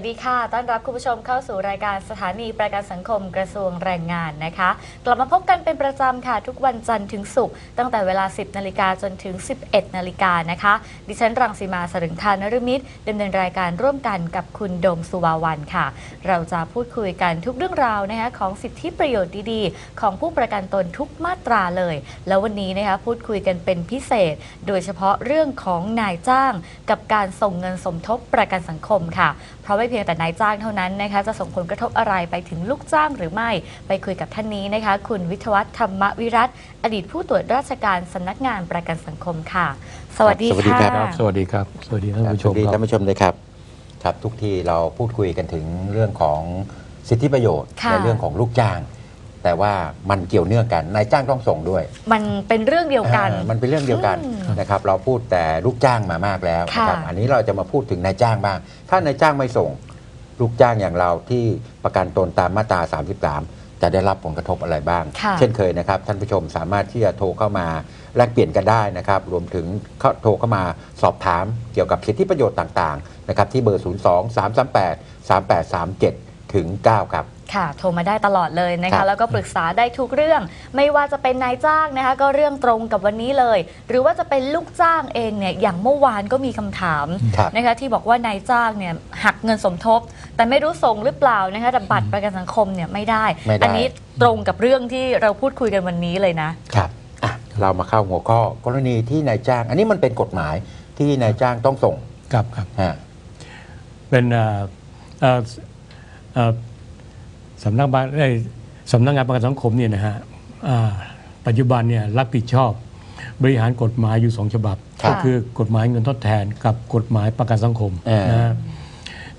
วัสดีค่ะ ต้อนรับคุณผู้ชมเข้าสู่รายการสถานีประกันสังคมกระทรวงแรงงานนะคะ กลับมาพบกันเป็นประจำค่ะ ทุกวันจันทร์ถึงศุกร์ตั้งแต่เวลา 10 นาฬิกาจนถึง 11 นาฬิกานะคะ ดิฉันรังสีมาสรึงทานรมิตรดำเนินรายการร่วมกันกับคุณโดมสุวาวันค่ะ เราจะพูดคุยกันทุกเรื่องราวนะคะของสิทธิประโยชน์ดีๆ ของผู้ประกันตนทุกมาตราเลย แล้ววันนี้นะคะพูดคุยกันเป็นพิเศษ โดยเฉพาะเรื่องของนายจ้าง กับการส่งเงินสมทบประกันสังคมค่ะ เพราะไม่เพียงแต่นายจ้างเท่านั้นนะคะจะส่งผลกระทบอะไรไปถึงลูกจ้างหรือไม่ ไปคุยกับท่านนี้นะคะ คุณวิทยวัฒน์ธรรมวิรัตน์อดีตผู้ตรวจราชการสำนักงานประกันสังคมค่ะ สวัสดีสวัสดีค่ะ ครับ สวัสดีครับ สวัสดีท่านผู้ชสวัมสดีคท่ารับนผู้ชมด้วยครับ ครับ ทุกที่เราพูดคุยกันถึงเรื่องของสิทธิประโยชน์ค่ะในเรื่องของลูกจ้าง แต่ว่ามันเกี่ยวเนื่องกันนายจ้างต้องส่งด้วยมันเป็นเรื่องเดียวกัน อ่ามันเป็นเรื่องเดียวกันอืมนะครับเราพูดแต่ลูกจ้างมามากแล้วนะครับค่ะ อันนี้เราจะมาพูดถึงนายจ้างบ้าง ถ้านายจ้างไม่ส่ง ลูกจ้างอย่างเราที่ประกันตนตามมาตรา 33 จะได้รับผลกระทบอะไรบ้าง ค่ะเช่นเคยนะครับ ท่านผู้ชมสามารถที่จะโทรเข้ามาแลกเปลี่ยนกันได้นะครับ รวมถึงเข้าโทรเข้ามาสอบถามเกี่ยวกับสิทธิประโยชน์ต่างๆนะครับที่เบอร์ 02 338 3837 ถึง 9 ครับ ค่ะ โทรมาได้ตลอดเลยนะครัคะ บ แล้วก็ปรึกษาได้ทุกเรื่อง ไม่ว่าจะเป็นนายจ้างนะคะ ก็เรื่องตรงกับวันนี้เลย หรือว่าจะเป็นลูกจ้างเองเนี่ย อย่างเมื่อวานก็มีคำถามครับ นะคะที่บอกว่านายจ้างเนี่ยหักเงินสมทบ แต่ไม่รู้ส่งหรือเปล่านะคะแต่บัตรประกันสังคมเนี่ยไม่ได้ ไม่ได้ อันี้ตรงกับเรื่องที่เราพูดคุยกันวันนี้เลยนะ ครับอะเรามาเข้าหัวข้อกรณีที่นายจ้าง อันนี้มันเป็นกฎหมายที่นายจ้างต้องส่งครับครับฮะเป็นเอ่อเอ่อเอ่อ สำนักบานเอ้ยสำนักงานประกันสังคมเนี่ยนะฮะอ่าปัจจุบันเนี่ยรับผิดชอบบริหารกฎหมายอยู่สองฉบับครับก็คือกฎหมายเงินทดแทนกับกฎหมายประกันสังคมเออนะฮะ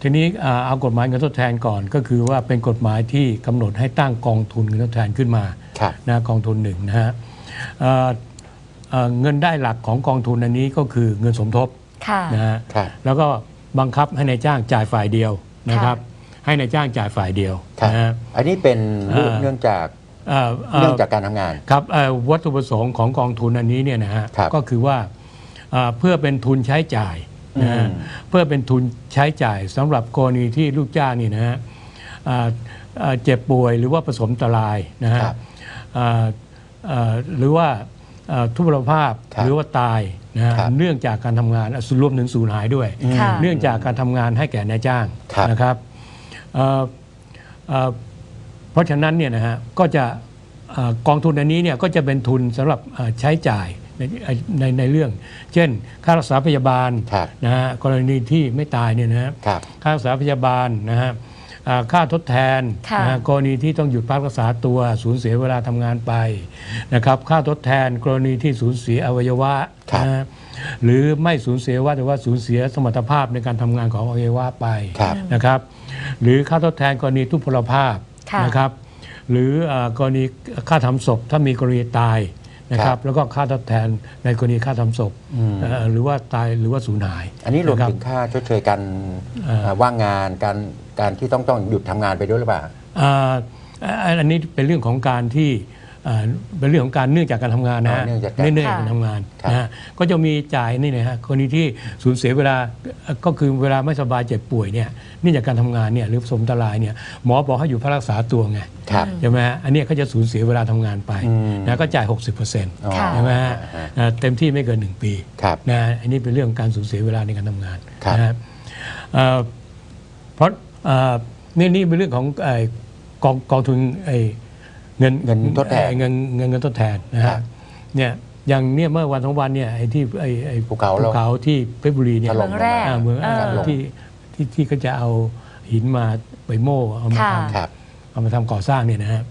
ทีนี้อ่าเอากฎหมายเงินทดแทนก่อนก็คือว่าเป็นกฎหมายที่กำหนดให้ตั้งกองทุนเงินทดแทนขึ้นมาครับนะกองทุนหนึ่งนะฮะเอ่อเอ่อเงินได้หลักของกองทุนอันนี้ก็คือเงินสมทบค่ะนะฮะครับแล้วก็บังคับให้ในายจ้างจ่ายฝ่ายเดียวนะครับ ให้ในายจ้างจ่ายฝ่ายเดียวครับนะฮะ อันนี้เป็นเอ่อเนื่องจากเอ่อเอ่อ เนื่องจากการทำงาน ครับเอ่อวัตถุประสงค์ของกองทุนอันนี้เนี่ยนะฮะครับก็คือว่าเอ่อเพื่อเป็นทุนใช้จ่ายนะฮะอืม เพื่อเป็นทุนใช้จ่ายสำหรับกรณีที่ลูกจ้างนี่นะฮะเอ่อเอ่อเจ็บป่วยหรือว่าประสมอันตรายนะฮะครับ เอ่อเอ่อหรือว่าเอ่อทุพพลภาพครับหรือว่าตายนะฮะครับเนื่องจากการทำงานอะรวมถึงสูญหายด้วย ค่ะ เนื่องจากการทำงานให้แก่นายจ้างครับ นะครับ เอ่อเอ่อเพราะฉะนั้นเนี่ยนะฮะก็จะเอ่อกองทุนอันนี้เนี่ยก็จะเป็นทุนสำหรับเอ่อใช้จ่ายในในในเรื่อง เช่น ค่ารักษาพยาบาลครับนะฮะกรณีที่ไม่ตายเนี่ยนะฮะครับค่ารักษาพยาบาลนะฮะอ่าค่าทดแทนค่ะนะฮะกรณีที่ต้องหยุดพักรักษาตัวสูญเสียเวลาทำงานไปนะครับค่าทดแทนกรณีที่สูญเสียอวัยวะครับนะฮะ หรือไม่สูญเสียว่าแต่ว่าสูญเสียสมรรถภาพในการทำงานของอวัยวะไปครับนะครับ หรือค่าทดแทนกรณีทุพพลภาพค่ะ นะครับ หรืออ่ากรณีค่าทำศพถ้ามีกรณีตายนะคครัรับบ แล้วก็ค่าทดแทนในกรณีค่าทำศพอืมเอ่อหรือว่าตายหรือว่าสูญหายอันนี้รวมะคบ ถึงค่าชดเชยการเอ่อเอ่อว่างงานการการที่ต้องต้องหยุดทำงานไปด้วยหรือเปล่า อ่าอันอันนี้เป็นเรื่องของการที่อ่า เป็นเรื่องของการเนื่องจากการทำงานนะฮะอ๋อเนื่องจากการเนื่องจากการทำงานครับนะฮะก็จะมีจ่ายนี่นะฮะกรณีที่สูญเสียเวลาก็คือเวลาไม่สบายเจ็บป่วยเนี่ยเนื่องจากการทำงานเนี่ยหรือสมอันตรายเนี่ยหมอบอกให้อยู่พักรักษาตัวไงครับใช่ไหมฮะอันเนี้ยเขาจะสูญเสียเวลาทำงานไปอืมนะก็จ่าย 60%เอ๋อค่ะใช่ไหมฮะอ่าอ่าเต็มที่ไม่เกิน 1 ปีครับนะอันนี้เป็นเรื่องการสูญเสียเวลาในการทำงานครับนะฮะเอ่อเพราะเอ่อนี่นี่เป็นเรื่องของไอ้กองกองทุนไอ้ เงินเงินทดแทนไอ้เงินเงินเงินทดแทนนะครัฮะบเนี่ยอย่างเนี่ยเมื่อวันสองวันเนี่ยไอ้ที่ไอ้ไอ้ภูเขาภูเขาที่เพชรบุรีเนี่ยถล่มเมืองแรก อ่าเมืองเอออ่าที่ที่ที่ก็จะเอาหินมาไปโม่เอามาค่ะทครับำเอามาทำก่อสร้างเนี่ยนะฮะ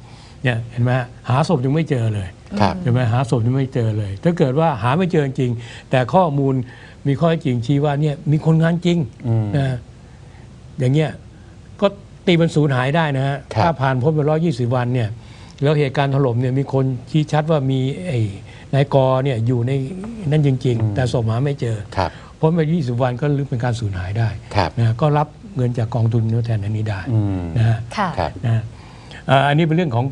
เนี่ยเห็นไหมฮะหาศพยังไม่เจอเลยครับ ใช่ไหมหาศพยังไม่เจอเลย ถ้าเกิดว่าหาไม่เจอจริงแต่ข้อมูลมีข้อเท็จจริงชี้ว่าเนี่ยมีคนงานจริงอืม นะอย่างเงี้ยก็ตีมันสูญหายได้นะฮะครับ ถ้าผ่านพ้นไปร้อยี่สิบวันเนี่ย แล้วเหตุการณ์ถล่มเนี่ยมีคนชี้ชัดว่ามีไอ้นายกอเนี่ยอยู่ในนั่นจริง ๆ แต่ศพหาไม่เจอครับพ้นไปยี่สิบวันก็เป็นการสูญหายได้ครับนะก็รับเงินจากกองทุนทดแทนอันนี้ได้อืมนะฮะค่ะครับนะเอ่ออันนี้เป็นเรื่องของ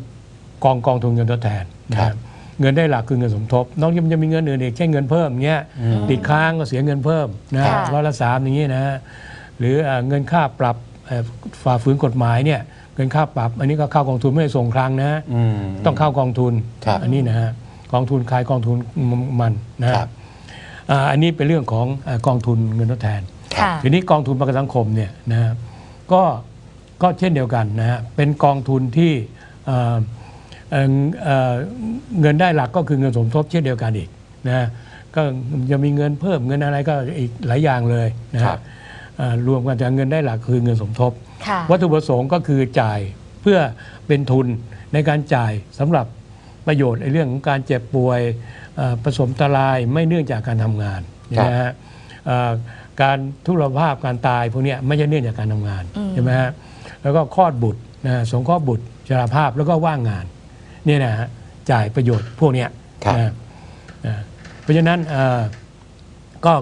กองกองทุนเงินทดแทนนะครับเงินได้หลักคือเงินสมทบ นอกจากมันจะมีเงินอื่นอีกเช่นเงินเพิ่มเงี้ยอืมติดค้างก็เสียเงินเพิ่มนะค่ะร้อยละสามอย่างนี้นะฮะหรือเอ่อเงินค่าปรับเอ่อฝ่าฝืนกฎหมายเนี่ย เกินค่าปรับ อันนี้ก็เข้ากองทุนไม่ได้ส่งคลังนะอืม ต้องเข้ากองทุนครับอันนี้นะฮะกองทุนคลายกองทุนมันนะฮะครับ อ่าอันนี้เป็นเรื่องของเอ่อกองทุนเงินทดแทน ค่ะ ทีนี้กองทุนประกันสังคมเนี่ยนะฮะก็ก็เช่นเดียวกันนะฮะเป็นกองทุนที่เอ่อเอ่อเอ่อเงินได้หลักก็คือเงินสมทบเช่นเดียวกันอีกนะฮะก็จะมีเงินเพิ่มเงินอะไรก็อีกหลายอย่างเลยนะครัฮะบอ่า รวมกันแต่เงินได้หลักคือเงินสมทบค่ะวัตถุประสงค์ก็คือจ่ายเพื่อเป็นทุนในการจ่ายสำหรับประโยชน์ในเรื่องของการเจ็บป่วยเอ่อประสมตรายไม่เนื่องจากการทำงานครับนะฮะเอ่อการทุรภาพการตายพวกเนี้ยไม่ใช่เนื่องจากการทำงานอืมใช่ไหมฮะแล้วก็คลอดบุตรนะฮะสงเคราะห์บุตรชราภาพแล้วก็ว่างงานเนี่ยนะฮะจ่ายประโยชน์พวกเนี้ยครับนะนะเพราะฉะนั้นเอ่อก็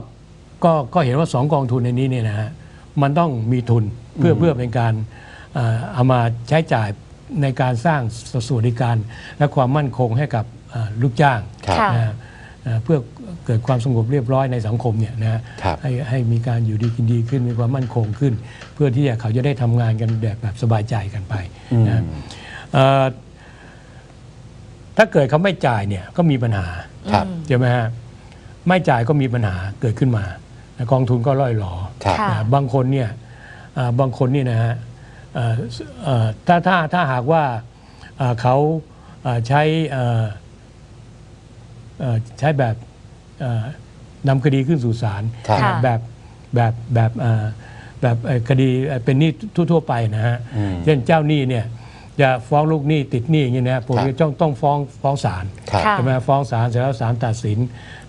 ก็ก็เห็นว่าสองกองทุนในนี้เนี่ยนะฮะมันต้องมีทุนเพื่ออืมเพื่อเป็นการเอ่อเอามาใช้จ่ายในการสร้างสวัสดิการ และความมั่นคงให้กับเอ่อลูกจ้างครับค่ะนะฮะเอ่อเพื่อเกิดความสงบเรียบร้อยในสังคมเนี่ยนะฮะครับ ให้ให้มีการอยู่ดีกินดีขึ้นมีความมั่นคงขึ้น เพื่อที่จะเขาจะได้ทำงานกันแบบแบบสบายใจกันไปอืมนะเอ่อถ้าเกิดเขาไม่จ่ายเนี่ยก็มีปัญหา ครับอืมใช่ไหมฮะไม่จ่ายก็มีปัญหาเกิดขึ้นมานะ กองทุนก็ล่อยหลอครับค่ะนะบางคนเนี่ยอ่าบางคนนี่นะฮะเอ่อเอ่อถ้าถ้าถ้าหากว่าอ่าเขาอ่าใช้เอ่อเอ่อใช้แบบเอ่อนำคดีขึ้นสู่ศาลครับค่ะแบบแบบแบบเอ่อแบบเอ่อคดีเอ่อเป็นหนี้ทั่วๆไปนะฮะ อืม เช่นเจ้าหนี้เนี่ย จะฟ้องลูกหนี้ติดหนี้อย่างนี้นะผมครับจะต้องต้องฟ้องฟ้องศาลครับค่ะใช่ไหมฟ้องศาลเสร็จแล้วศาลตัดสิน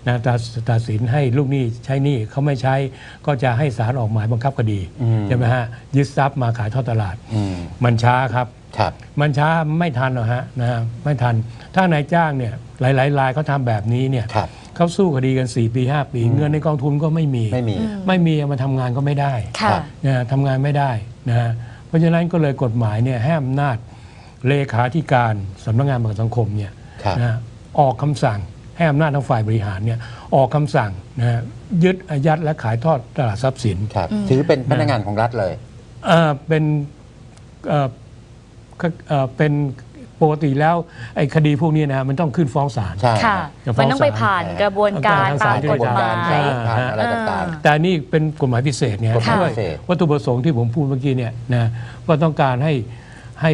นะตัดตัดสินให้ลูกหนี้ใช้หนี้เขาไม่ใช้ก็จะให้ศาลออกหมายบังคับคดีอืมใช่ไหมฮะยึดทรัพย์มาขายทอดตลาด อืมมันช้าครับ ครับ มันช้าไม่ทันหรอกฮะนะฮะไม่ทัน ถ้านายจ้างเนี่ยหลายๆรายเขาทำแบบนี้เนี่ยครับ เขาสู้คดีกัน 4 ปี 5 ปี เงินในกองทุนก็ไม่มี ไม่มีอืมไม่มีเอามาทำงานก็ไม่ได้ ค่ะ นะฮะทำงานไม่ได้นะฮะเพราะฉะนั้นก็เลยกฎหมายเนี่ยให้อำนาจ เลขาธิการสำนักงานประกันสังคมเนี่ยครับนะฮะออกคำสั่งให้อำนาจทางฝ่ายบริหารเนี่ยออกคำสั่งนะฮะยึดอายัดและขายทอดตลาดทรัพย์สินครับอืมถือเป็นพนักงานของรัฐเลยเอ่อเป็นเอ่อก็เอ่อเป็นปกติแล้วไอ้คดีพวกนี้นะฮะมันต้องขึ้นฟ้องศาลใช่ค่ะจะฟ้องมันต้องไปผ่านศาลกระบวนการทางตาศาลมจะกได้ฎหมายใช่ผ่านอะไรต่างแต่นี่เป็นกฎหมายพิเศษเนี่ยกฎหมายด้วยพิเศษวัตถุประสงค์ที่ผมพูดเมื่อกี้เนี่ยนะว่าต้องการให้ให้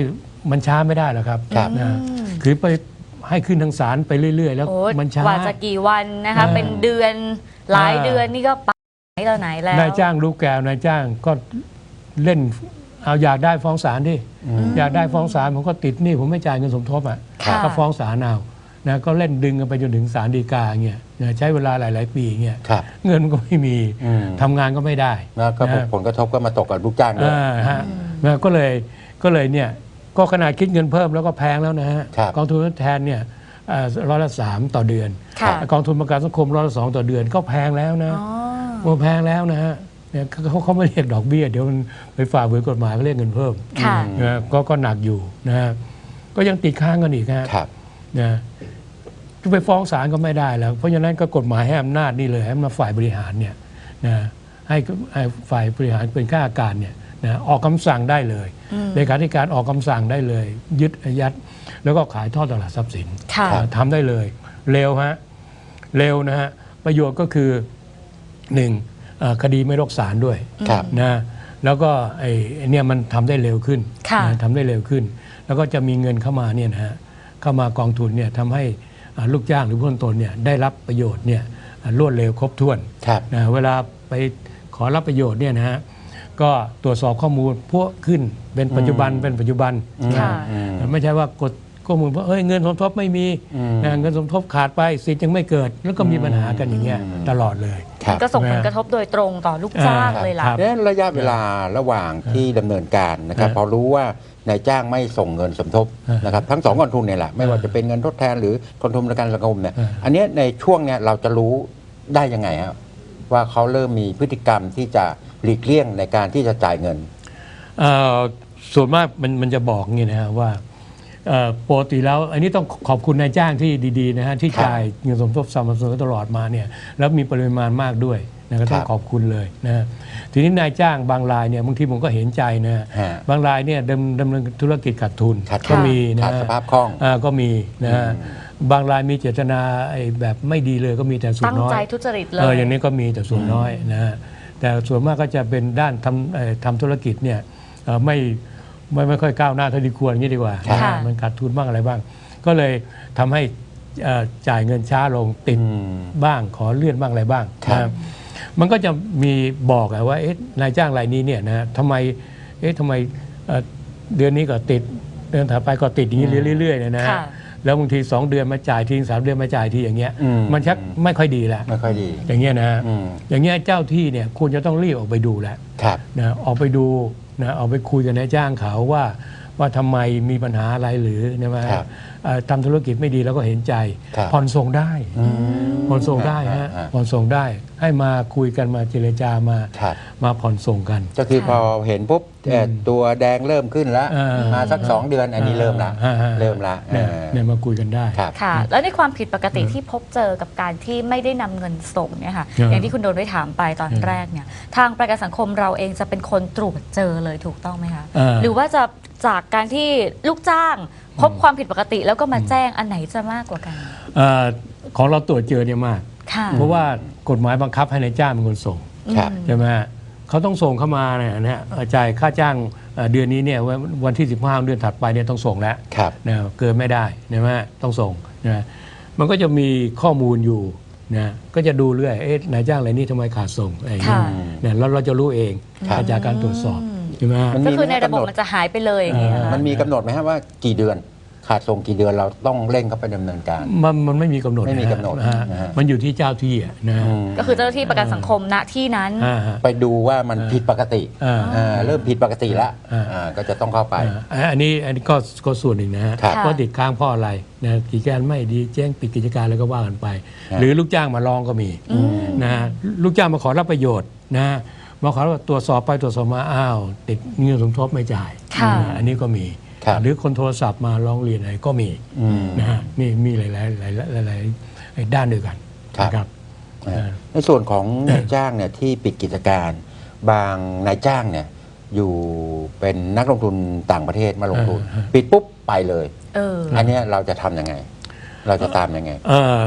มันช้าไม่ได้หรอกครับครับนะอืมคือไปให้ขึ้นทางศาลไปเรื่อย ๆ แล้วโอ้มันช้ากว่าจะกี่วันนะคะอ่าเป็นเดือนหลายอ่าเดือนนี่ก็ไปไหนต่อไหนแล้วนายจ้างรู้แก้วนายจ้างก็เล่นเอาอยากได้ฟ้องศาลดิอืมอยากได้ฟ้องศาลผมก็ติดหนี่ผมไม่จ่ายเงินสมทบอะค่ะก็ฟ้องศาลเอานะก็เล่นดึงกันไปจนถึงศาลฎีกาเงี้ยนะใช้เวลาหลาย ๆ ปีเงี้ยครับเงินก็ไม่มีอืมทำงานก็ไม่ได้แล้วก็นะผลกระทบก็มาตกกับลูกจ้างด้วยอ่าฮะนะก็เลยก็เลยเนี่ย ก็ขนาดคิดเงินเพิ่มแล้วก็แพงแล้วนะฮะครับกองทุนทดแทนเนี่ยอ่าร้อยละสามต่อเดือน ค่ะกองทุนประกันสังคมร้อยละสองต่อเดือนก็แพงแล้วนะอ๋อ มันแพงแล้วนะฮะเนี่ยเขาเขาไม่เรียกดอกเบี้ย เดี๋ยวมันไปฝ่าฝืนกฎหมายเขาเรียกเงินเพิ่มค่ะนะก็ก็หนักอยู่นะฮะก็ยังติดค้างกันอีกฮะ ครับ นะจะไปฟ้องศาลก็ไม่ได้แล้ว เพราะฉะนั้นก็กฎหมายให้อำนาจนี่เลยให้มาฝ่ายบริหารเนี่ยนะให้ให้ฝ่ายบริหารเป็นข้าราชการเนี่ย นะออกคำสั่งได้เลยอืมเลขาธิการออกคำสั่งได้เลย ยึดอายัดแล้วก็ขายทอดตลาดทรัพย์สินค่ะอ่าทำได้เลย เร็วฮะเร็วนะฮะประโยชน์ก็คือหนึ่งเอ่อคดีไม่รกศาลด้วยครับนะแล้วก็ไอ้ไอ้เนี่ยมันทำได้เร็วขึ้นค่ะนะทำได้เร็วขึ้น แล้วก็จะมีเงินเข้ามาเนี่ยนะฮะเข้ามากองทุนเนี่ยทำให้อ่าลูกจ้างหรือผู้ลงตนเนี่ยได้รับประโยชน์เนี่ยอ่ารวดเร็วครบถ้วนครับนะเวลาไปขอรับประโยชน์เนี่ยนะฮะ ก็ตรวจสอบข้อมูลพวกขึ้นเป็นปัจจุบันอืมเป็นปัจจุบันค่ะอืมไม่ใช่ว่ากดข้อมูลว่าเอ้ยเงินสมทบไม่มีอืมนะเงินสมทบขาดไปสิทธิ์ยังไม่เกิด แล้วก็มีปัญหากันอย่างเงี้ยอืมตลอดเลยครับก็ส่งผลกระทบโดยตรงต่อลูกจ้างอ่าเลยล่ะครับเนี่ยระยะเวลาระหว่างที่ดำเนินการนะครับเออพอรู้ว่านายจ้างไม่ส่งเงินสมทบเออนะครับทั้งสองกองทุนเนี่ยแหละไม่ว่าเออจะเป็นเงินทดแทนหรือกองทุนประกันสังคมเนี่ยเอออัอันเนี้ยในช่วงเนี้ยเราจะรู้ได้ยังไงครับว่าเขาเริ่มมีพฤติกรรมที่จะ หลีกเลี่ยงในการที่จะจ่ายเงิน เอ่อส่วนมากมันมันจะบอกงี้นะฮะว่าเอ่อปกติแล้วอันนี้ต้องขอบคุณนายจ้างที่ดีๆนะฮะที่ครับจ่ายเงินสมทบสม่ำเสมอตลอดมาเนี่ยแล้วมีปริมาณมากด้วยนะก็ต้องครับขอบคุณเลยนะฮะทีนี้นายจ้างบางรายเนี่ยบางทีผมก็เห็นใจนะฮะบางรายเนี่ยดำดำเนินธุรกิจขาดทุนขาดทุนก็มีนะขาดสภาพคล่องอ่าก็มีนะฮะบางรายมีเจตนาไอ้แบบไม่ดีเลยก็มีแต่ส่วนตั้งน้อย ใจทุจริตเลเออย อย่างนี้ก็มีแต่ส่วนน้อยนะฮะ แต่ส่วนมากก็จะเป็นด้านทำเอ่อทำธุรกิจเนี่ยเอ่อไม่ไม่ไม่ค่อยก้าวหน้าเท่าที่ควรอย่างนี้ดีกว่าค่ะนะฮะมันขาดทุนบ้างอะไรบ้าง ก็เลยทำให้เอ่อจ่ายเงินช้าลงติดอืมบ้างขอเลื่อนบ้างอะไรบ้างครับนะมันก็จะมีบอกอะว่าเอ๊ะนายจ้างรายนี้เนี่ยนะทำไมเอ๊ะทำไมเอ่อเดือนนี้ก็ติดเดือนถัดไปก็ติดอย่างนี้เรื่อยๆเนี่ยนะค่ะ แล้วบางทีสองเดือนมาจ่ายทีสามเดือนมาจ่ายทีอย่างเงี้ยอืม มันชักไม่ค่อยดีแล้ว ไม่ค่อยดี อย่างเงี้ยนะอืม อย่างเงี้ยเจ้าที่เนี่ยควรจะต้องรีบออกไปดูแหละครับ นะออกไปดูนะออกไปคุยกับนายจ้างเขาว่า ว่าทำไมมีปัญหาอะไรหรือนะว่าครับเอ่อทำธุรกิจไม่ดีแล้วก็เห็นใจ ครับผ่อนส่งได้อืมผ่อนส่งได้ฮะอ่าผ่อนส่งได้ให้มาคุยกันมาเจรจามา ครับ มาผ่อนส่งกัน ก็คือพอเห็นปุ๊บ เอ่ออมตัวแดงเริ่มขึ้นแล้ว อ่ามาสักสองเดือนอันนี้เริ่มละอ่าอ่าเริ่มละเนี่ยเออเนี่ยมาคุยกันได้ ครับ ค่ะ แล้วในความผิดปกติที่พบเจอกับการที่ไม่ได้นำเงินส่งเนี่ยค่ะอ่าอย่างที่คุณโดนได้ถามไปตอนอืมแรกเนี่ยทางประกันสังคมเราเองจะเป็นคนตรวจเจอเลยถูกต้องไหมคะอ่าหรือว่าจะจากการที่ลูกจ้าง พบความผิดปกติแล้วก็มาแจ้งอันไหนจะมากกว่ากันเอ่อของเราตรวจเจอเนี่ยมาก ค่ะเพราะว่ากฎหมายบังคับให้นายจ้างเป็นคนส่งครับอืมใช่ไหมฮะ เขาต้องส่งเข้ามาเนี่ยนะฮะเอ่อจ่ายค่าจ้างเอ่อเดือนนี้เนี่ยวันวันที่ 15 เดือนถัดไปเนี่ยต้องส่งแล้วครับนะเกินไม่ได้ใช่ไหมฮะต้องส่งนะมันก็จะมีข้อมูลอยู่นะก็จะดูเรื่อยเอ๊ะนายจ้างอะไรนี่ทำไมขาดส่งอะไรอย่างเงี้ยค่ะเนี่ยแล้วเราจะรู้เองครับจากการตรวจสอบใช่ไหมฮะมันก็มีคือในระบบกำหนดมันจะหายไปเลยอย่างเงี้ยเออมันมีกำหนดไหมฮะว่ากี่เดือน ขาดส่งกี่เดือนเราต้องเร่งเข้าไปดำเนินการ มันมันไม่มีกำหนดไม่มีะฮะกำหนดนะฮะนะฮะ มันอยู่ที่เจ้าที่อะนะฮะอืมก็คือเจ้าหน้าที่ประกันสังคมณที่นั้น อ่าฮะ ไปดูว่ามันผิดปกติอ่าอ่าเริ่มผิดปกติแล้วอ่า อ่าก็จะต้องเข้าไป อ่าอันนี้อันนี้ก็ก็ส่วนหนึ่งนะฮะครับ ว่าติดค้างเพราะอะไรนะกิจการไม่ดีแจ้งปิดกิจการแล้วก็ว่ากันไปครับหรือลูกจ้างมาร้องก็มีนะฮะลูกจ้างมาขอรับประโยชน์นะฮะมาขอตรวจสอบไปตรวจสอบมาอ้าวติดเงินสมทบไม่จ่ายค่ะ นะอันนี้ก็มีครับ หรือคนโทรศัพท์มาร้องเรียนอะไรก็มีอืมนะฮะนี่มีหลายหลายหลายหลายหลายหลายด้านด้วยกันครับนะครับอ่าในส่วนของนายจ้างเนี่ยที่ปิดกิจการ บางนายจ้างเนี่ยอยู่เป็นนักลงทุนต่างประเทศมาลงทุนอ่าปิดปุ๊บไปเลยเอออันเนี้ยเราจะทำยังไง เราจะตามยังไงเอ่อ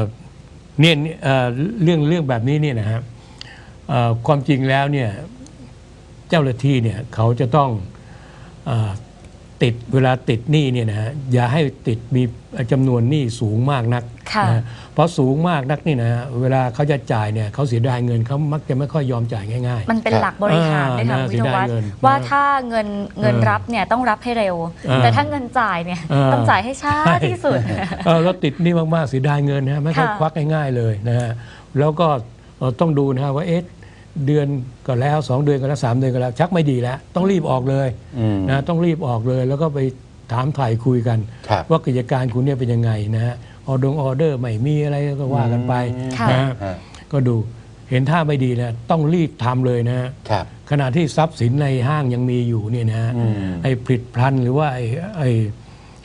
เนี่ยเอ่อเรื่องเรื่องแบบนี้เนี่ยนะฮะเอ่อความจริงแล้วเนี่ยเจ้าหน้าที่เนี่ยเขาจะต้องเออ ติดเวลาติดหนี้เนี่ยนะฮะอย่าให้ติดมีจำนวนหนี้สูงมากนักค่ะนะเพราะสูงมากนักนี่นะฮะเวลาเขาจะจ่ายเนี่ยเขาเสียดายเงินเขามักจะไม่ค่อยยอมจ่ายง่าย มันเป็นหลักบริหารด้วยค่ะอ่าคุณวิทยาวัฒน์เสียดายเงินว่าถ้าเงินเงินเออรับเนี่ยต้องรับให้เร็ว อ่าแต่ถ้าเงินจ่ายเนี่ยอ่า ต้องจ่ายให้ช้าใช่ที่สุด เออแล้วติดหนี่มากๆเสียดายเงินนะฮะไม่ค่อยค่ะควักง่ายๆเลยนะฮะแล้วก็เอ่อต้องดูนะฮะว่าเอ๊ะ เดือนก็แล้วสองเดือนก็แล้วสามเดือนก็แล้ว ชักไม่ดีแล้ว ต้องรีบออกเลยอืมนะต้องรีบออกเลย แล้วก็ไปถามถ่ายคุยกัน ครับว่ากิจการคุณเนี่ยเป็นยังไงนะฮะออดงออเดอร์ไม่มีอะไรก็ว่ากันไปค่ะ นะฮะฮะ ก็ดูเห็นท่าไม่ดีนะต้องรีบทำเลยนะฮะ ครับ ขณะที่ทรัพย์สินในห้างยังมีอยู่เนี่ยนะฮะอืมไอ้ผลิตภัณฑ์หรือว่าไอ้ไอ้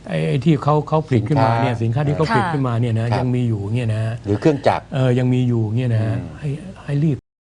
ไอ้ไอ้ที่เขาเขาผลิตขึ้นมาเนี่ยสินค้าที่เขาผลิตขึ้นมาเนี่ยนะครับยังมีอยู่เนี่ยนะฮะหรือเครื่องจักร เออยังมีอยู่เนี่ยนะฮะอืมให้ให้รีบ